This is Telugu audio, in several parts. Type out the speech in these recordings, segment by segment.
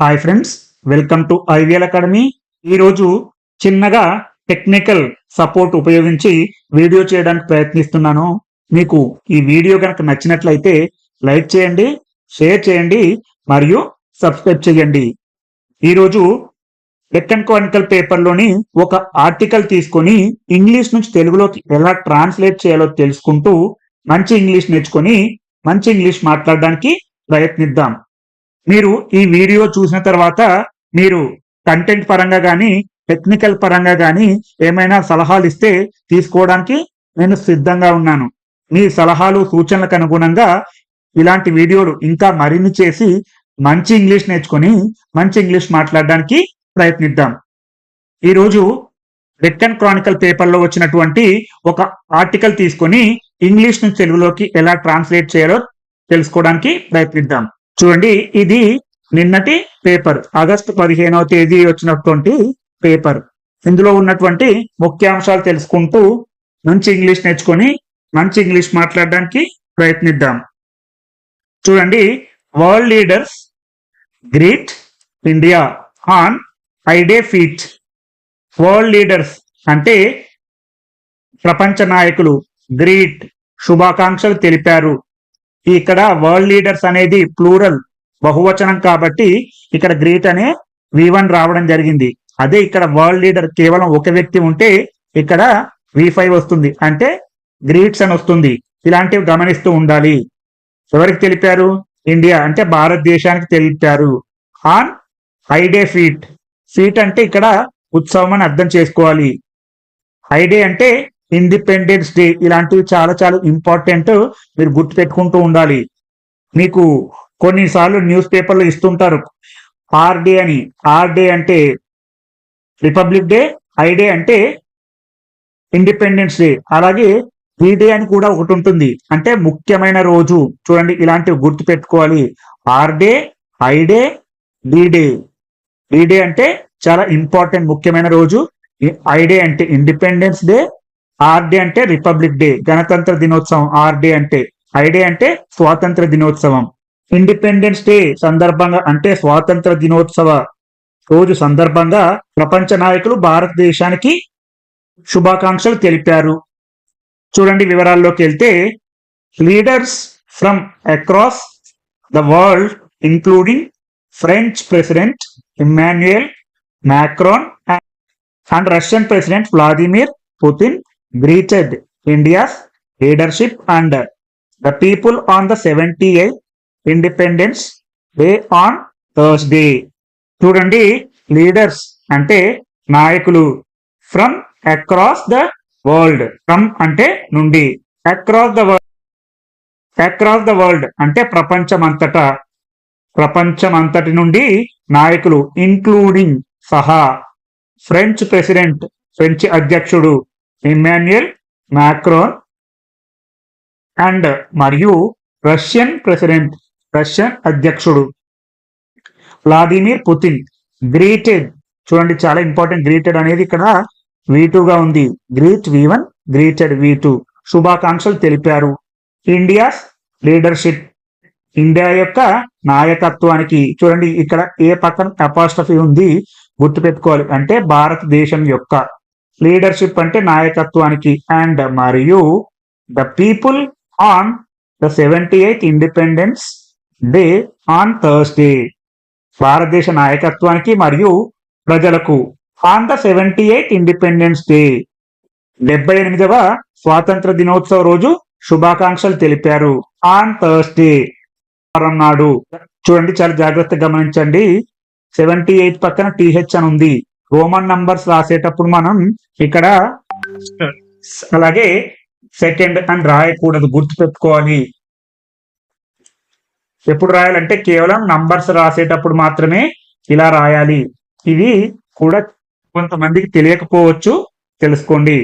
Hi friends welcome to IVL academy ఈరోజు చిన్నగా టెక్నికల్ సపోర్ట్ ఉపయోగించి వీడియో చేయడానికి ప్రయత్నిస్తున్నాను. మీకు ఈ వీడియో కనుక నచ్చినట్లయితే లైక్ చేయండి షేర్ చేయండి మరియు సబ్స్క్రైబ్ చేయండి. ఈరోజు డెక్కన్ క్రానికల్ పేపర్లోని ఒక ఆర్టికల్ తీసుకొని ఇంగ్లీష్ నుంచి తెలుగులోకి ఎలా ట్రాన్స్లేట్ చేయాలో తెలుసుకుంటూ మంచి ఇంగ్లీష్ నేర్చుకొని మంచి ఇంగ్లీష్ మాట్లాడడానికి ప్రయత్నిద్దాం. మీరు ఈ వీడియో చూసిన తర్వాత మీరు కంటెంట్ పరంగా కానీ టెక్నికల్ పరంగా కానీ ఏమైనా సలహాలు ఇస్తే తీసుకోవడానికి నేను సిద్ధంగా ఉన్నాను. మీ సలహాలు సూచనలకు అనుగుణంగా ఇలాంటి వీడియోలు ఇంకా మరిన్ని చేసి మంచి ఇంగ్లీష్ నేర్చుకొని మంచి ఇంగ్లీష్ మాట్లాడడానికి ప్రయత్నిద్దాం. ఈరోజు డెక్కన్ క్రానికల్ పేపర్లో వచ్చినటువంటి ఒక ఆర్టికల్ తీసుకొని ఇంగ్లీష్ తెలుగులోకి ఎలా ట్రాన్స్లేట్ చేయాలో తెలుసుకోవడానికి ప్రయత్నిద్దాం. చూడండి ఇది నిన్నటి పేపర్. ఆగస్టు పదిహేనవ తేదీ వచ్చినటువంటి పేపర్. ఇందులో ఉన్నటువంటి ముఖ్యాంశాలు తెలుసుకుంటూ మంచి ఇంగ్లీష్ నేర్చుకొని మంచి ఇంగ్లీష్ మాట్లాడడానికి ప్రయత్నిద్దాం. చూడండి world leaders greet India on I day feat. World leaders అంటే ప్రపంచ నాయకులు. గ్రీట్. శుభాకాంక్షలు తెలిపారు. ఇక్కడ వరల్డ్ లీడర్స్ అనేది ప్లూరల్ బహువచనం కాబట్టి ఇక్కడ గ్రీట్ అనే వి వన్ రావడం జరిగింది. అదే ఇక్కడ వరల్డ్ లీడర్ కేవలం ఒక వ్యక్తి ఉంటే ఇక్కడ వి ఫైవ్ వస్తుంది. అంటే గ్రీట్స్ అని వస్తుంది. ఇలాంటివి గమనిస్తూ ఉండాలి. ఎవరికి తెలిపారు? ఇండియా అంటే భారతదేశానికి తెలిపారు. ఆన్ హైడే ఫీట్ ఫీట్ అంటే ఇక్కడ ఉత్సవం అని అర్థం చేసుకోవాలి. హైడే అంటే ఇండిపెండెన్స్ డే ఇలాంటివి చాలా చాలా ఇంపార్టెంట్ మీరు గుర్తు పెట్టుకుంటూ ఉండాలి. మీకు కొన్నిసార్లు న్యూస్ పేపర్లు ఇస్తుంటారు. ఆర్ డే అని. ఆర్ డే అంటే రిపబ్లిక్ డే ఐ డే అంటే ఇండిపెండెన్స్ డే అలాగే ఈ డే అని కూడా ఒకటి ఉంటుంది. అంటే ముఖ్యమైన రోజు. చూడండి ఇలాంటివి గుర్తు పెట్టుకోవాలి R day I day B day B day అంటే చాలా ఇంపార్టెంట్ ముఖ్యమైన రోజు. ఐ డే అంటే ఇండిపెండెన్స్ డే ఆర్ డే అంటే రిపబ్లిక్ డే గణతంత్ర దినోత్సవం ఆర్ డే అంటే ఐ డే అంటే స్వాతంత్ర దినోత్సవం. ఇండిపెండెన్స్ డే సందర్భంగా అంటే స్వాతంత్ర దినోత్సవ రోజు సందర్భంగా ప్రపంచ నాయకులు భారతదేశానికి శుభాకాంక్షలు తెలిపారు. చూడండి వివరాల్లోకి వెళ్తే leaders from across the world including French president Emmanuel Macron and Russian president Vladimir Putin greeted India's leadership and the people on the 78th Independence Day on Thursday. చూడండి లీడర్స్ అంటే నాయకులు from across the world from అంటే నుండి across the world across the world అంటే ప్రపంచమంతటా ప్రపంచమంతటి నుండి నాయకులు ఇంక్లూడింగ్ సహా ఫ్రెంచ్ ప్రెసిడెంట్ ఫ్రెంచ్ అధ్యక్షుడు ఇమాన్యుయల్ మ్యాక్రోన్ అండ్ మరియు రష్యన్ ప్రెసిడెంట్ రష్యన్ అధ్యక్షుడు వ్లాదిమిర్ పుతిన్. గ్రీటెడ్. చూడండి చాలా ఇంపార్టెంట్ గ్రీటెడ్ అనేది ఇక్కడ వి గా ఉంది. Greet V one greeted V two శుభాకాంక్షలు తెలిపారు. India's leadership. ఇండియా యొక్క నాయకత్వానికి చూడండి ఇక్కడ ఏ పక్కన అపాస్టఫీ ఉంది గుర్తుపెట్టుకోవాలి. అంటే భారతదేశం యొక్క లీడర్షిప్ అంటే నాయకత్వానికి అండ్ మరియు the people on the seventy eighth Independence Day on Thursday. భారతదేశ నాయకత్వానికి మరియు ప్రజలకు on the seventy eighth Independence Day. డెబ్బై ఎనిమిదవ స్వాతంత్ర దినోత్సవ రోజు శుభాకాంక్షలు తెలిపారు. ఆన్ థర్స్డే వారం నాడు. చూడండి చాలా జాగ్రత్తగా గమనించండి. సెవెంటీ ఎయిట్ పక్కన టీహెచ్ అని ఉంది. రోమన్ నంబర్స్ రాసేటప్పుడు మనం ఇక్కడ అలాగే సెకండ్ అని రాయకూడదు గుర్తు పెట్టుకోవాలి ఎప్పుడు రాయాలంటే కేవలం నంబర్స్ రాసేటప్పుడు మాత్రమే ఇలా రాయాలి. ఇది కూడా కొంతమందికి తెలియకపోవచ్చు తెలుసుకోండి.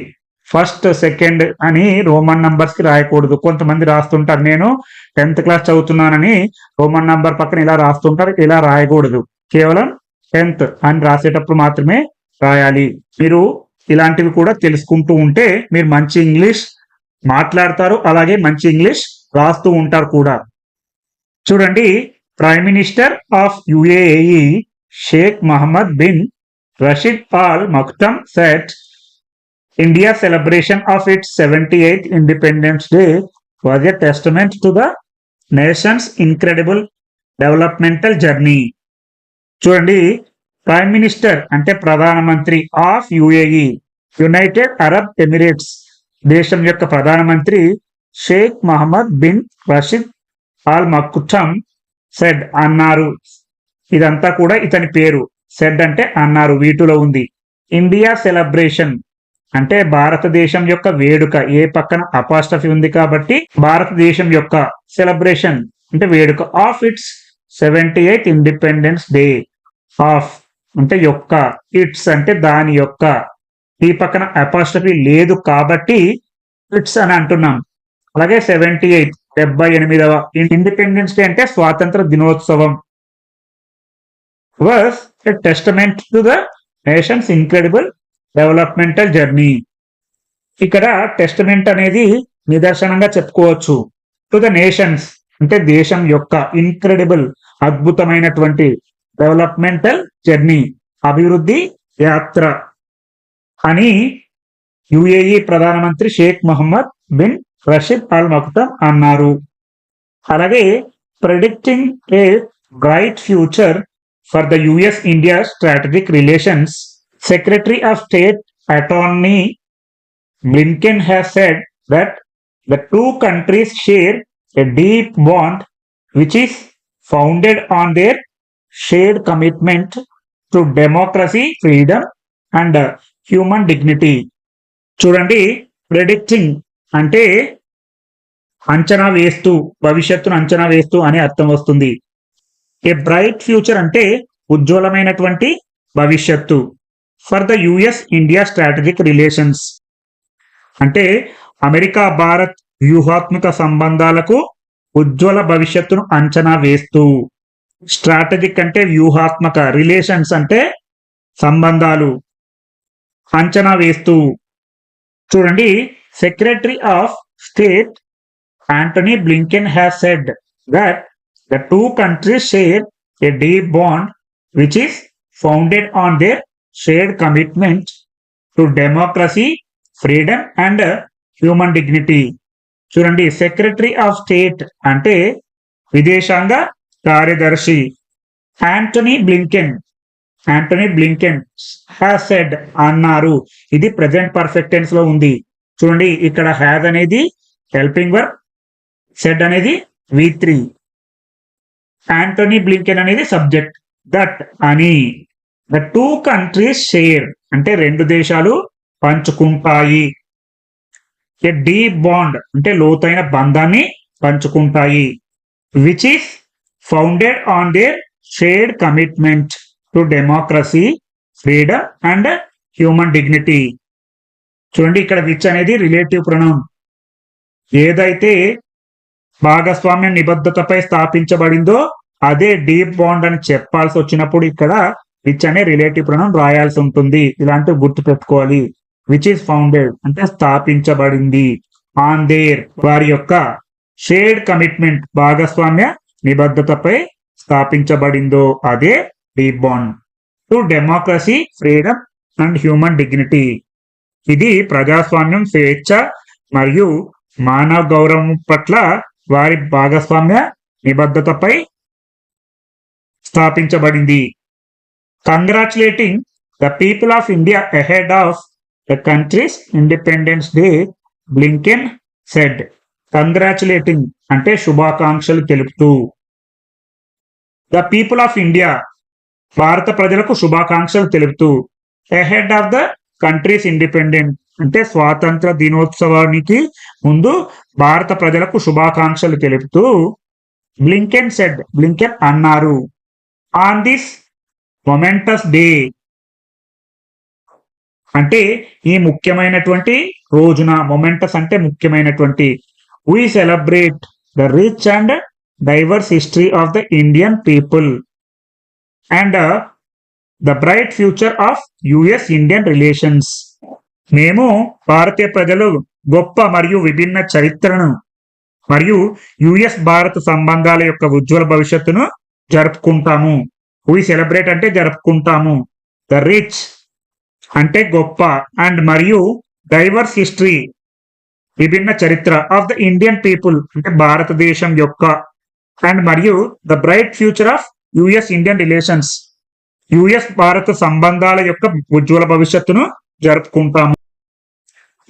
ఫస్ట్ సెకండ్ అని రోమన్ నంబర్స్కి రాయకూడదు. కొంతమంది రాస్తుంటారు నేను టెన్త్ క్లాస్ చదువుతున్నానని రోమన్ నంబర్ పక్కన ఇలా రాస్తుంటారు ఇలా రాయకూడదు. కేవలం టెన్త్ అని రాసేటప్పుడు మాత్రమే రాయాలి. మీరు ఇలాంటివి కూడా తెలుసుకుంటూ ఉంటే మీరు మంచి ఇంగ్లీష్ మాట్లాడతారు అలాగే మంచి ఇంగ్లీష్ రాస్తూ ఉంటారు కూడా. చూడండి prime minister of UAE Sheikh Mohammed bin Rashid Al Maktoum said India celebration of it seventy eighth Independence Day was a testament to the nation's incredible developmental journey చూడండి ప్రైమ్ మినిస్టర్ అంటే ప్రధానమంత్రి of UAE United Arab Emirates దేశం యొక్క ప్రధానమంత్రి Sheikh Mohammed bin Rashid Al Maktoum said అన్నారు. ఇదంతా కూడా ఇతని పేరు. సెడ్ అంటే అన్నారు వీటిలో ఉంది. ఇండియా సెలబ్రేషన్ అంటే భారతదేశం యొక్క వేడుక. ఏ పక్కన అపాస్టఫీ ఉంది కాబట్టి భారతదేశం యొక్క సెలబ్రేషన్ అంటే వేడుక. Of its seventy eighth Independence Day of అంటే యొక్క ఇట్స్ అంటే దాని యొక్క. ఈ పక్కన అపాస్టఫీ లేదు కాబట్టి ఇట్స్ అని అంటున్నాం. అలాగే సెవెంటీ ఎయిత్ డెబ్బై ఎనిమిదవ ఇండిపెండెన్స్ డే అంటే స్వాతంత్ర దినోత్సవం. Was a testament to the nation's incredible developmental journey ఇక్కడ టెస్టమెంట్ అనేది నిదర్శనంగా చెప్పుకోవచ్చు. టు ద నేషన్స్ అంటే దేశం యొక్క ఇన్క్రెడిబుల్ అద్భుతమైనటువంటి డెవలప్మెంటల్ జర్నీ అభివృద్ధి యాత్ర అని యుఏఈ ప్రధానమంత్రి Sheikh Mohammed bin Rashid Al Maktoum అన్నారు. అలాగే predicting a bright future for the US India strategic relations secretary of state attorney Blinken has said that the two countries share a deep bond which is founded on their shared commitment to democracy freedom and human dignity చూడండి ప్రెడిక్టింగ్ అంటే అంచనా వేస్తూ భవిష్యత్తును అంచనా వేస్తూ అనే అర్థం వస్తుంది. ఏ బ్రైట్ ఫ్యూచర్ అంటే ఉజ్వలమైనటువంటి భవిష్యత్తు. For the US India strategic relations అంటే అమెరికా భారత్ వ్యూహాత్మక సంబంధాలకు ఉజ్వల భవిష్యత్తును అంచనా వేస్తూ స్ట్రాటజిక్ అంటే వ్యూహాత్మక రిలేషన్స్ అంటే సంబంధాలు అంచనా వేస్తూ. చూడండి secretary of state Antony Blinken has said that the two countries share a deep bond which is founded on their shared commitment to democracy freedom and human dignity చూడండి సెక్రటరీ ఆఫ్ స్టేట్ అంటే విదేశాంగ కార్యదర్శి Antony Blinken Antony Blinken has said అన్నారు. ఇది ప్రజెంట్ పర్ఫెక్ట్ టెన్స్లో ఉంది. చూడండి ఇక్కడ హ్యాజ్ అనేది హెల్పింగ్ వర్క్ సెడ్ అనేది వి త్రీ యాంటనీ బ్లింకెన్ అనేది సబ్జెక్ట్ దట్ అని. ద టూ కంట్రీస్ షేర్ అంటే రెండు దేశాలు పంచుకుంటాయి. ఏ డీప్ బాండ్ అంటే లోతైన బంధాన్ని పంచుకుంటాయి which is founded on their shared commitment to democracy freedom and human dignity చూడండి ఇక్కడ విచ్ అనేది రిలేటివ్ ప్రణం ఏదైతే భాగస్వామ్య నిబద్ధతపై స్థాపించబడిందో అదే డీప్ బాండ్ అని చెప్పాల్సి వచ్చినప్పుడు ఇక్కడ విచ్ అనే రిలేటివ్ ప్రణం రాయాల్సి ఉంటుంది. ఇలాంటివి గుర్తు పెట్టుకోవాలి విచ్ ఈస్ ఫౌండెడ్ అంటే స్థాపించబడింది ఆన్ దేర్ వారి యొక్క షేర్డ్ కమిట్మెంట్ భాగస్వామ్య నిబద్ధతపై స్థాపించబడిందో అదే deep to democracy freedom and human dignity ఇది ప్రజాస్వామ్యం స్వేచ్ఛ మరియు మానవ గౌరవం పట్ల వారి భాగస్వామ్య నిబద్ధతపై స్థాపించబడింది. Congratulating the people of India ahead of the country's Independence Day Blinken said congratulating అంటే శుభాకాంక్షలు తెలుపుతూ. ద పీపుల్ ఆఫ్ ఇండియా భారత ప్రజలకు శుభాకాంక్షలు తెలుపుతూ. Ahead of the country's independent అంటే స్వాతంత్ర దినోత్సవానికి ముందు భారత ప్రజలకు శుభాకాంక్షలు తెలుపుతూ బ్లింకెన్ సెడ్ బ్లింకెన్ అన్నారు. ఆన్ దిస్ మొమెంటస్ డే అంటే ఈ ముఖ్యమైనటువంటి రోజున మొమెంటస్ అంటే ముఖ్యమైనటువంటి. We celebrate the rich and diverse history of the Indian people and the bright future of US Indian relations మేము భారతీయ ప్రజలు గొప్ప మరియు విభిన్న చరిత్రను మరియు యుఎస్ భారత సంబంధాల యొక్క ఉజ్వల భవిష్యత్తును జరుపుకుంటాము. వి సెలబ్రేట్ అంటే జరుపుకుంటాము. ద రిచ్ అంటే గొప్ప అండ్ మరియు డైవర్స్ హిస్టరీ విభిన్న చరిత్ర ఆఫ్ ద ఇండియన్ పీపుల్ అంటే భారతదేశం యొక్క అండ్ మరియు the bright future of US Indian relations. US భారత సంబంధాల యొక్క ఉజ్వల భవిష్యత్తును జరుపుకుంటాము.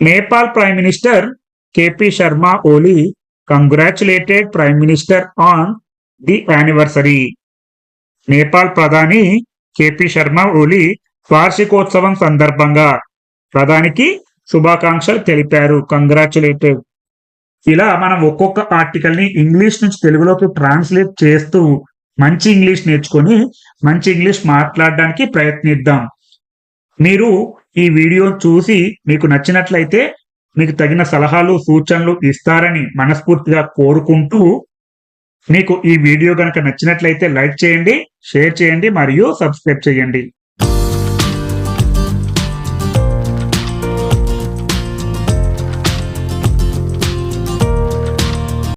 Nepal prime minister KP Sharma Oli congratulated prime minister on the anniversary. Nepal ప్రధాని కేపీ శర్మ ఓలీ వార్షికోత్సవం సందర్భంగా ప్రధానికి శుభాకాంక్షలు తెలిపారు. కంగ్రాచులేటివ్ ఇలా మనం ఒక్కొక్క ఆర్టికల్ని ఇంగ్లీష్ నుంచి తెలుగులోకి ట్రాన్స్లేట్ చేస్తూ మంచి ఇంగ్లీష్ నేర్చుకొని మంచి ఇంగ్లీష్ మాట్లాడడానికి ప్రయత్నిద్దాం. మీరు ఈ వీడియో చూసి మీకు నచ్చినట్లయితే మీకు తగిన సలహాలు సూచనలు ఇస్తారని మనస్ఫూర్తిగా కోరుకుంటూ మీకు ఈ వీడియో కనుక నచ్చినట్లయితే లైక్ చేయండి షేర్ చేయండి మరియు సబ్స్క్రైబ్ చేయండి.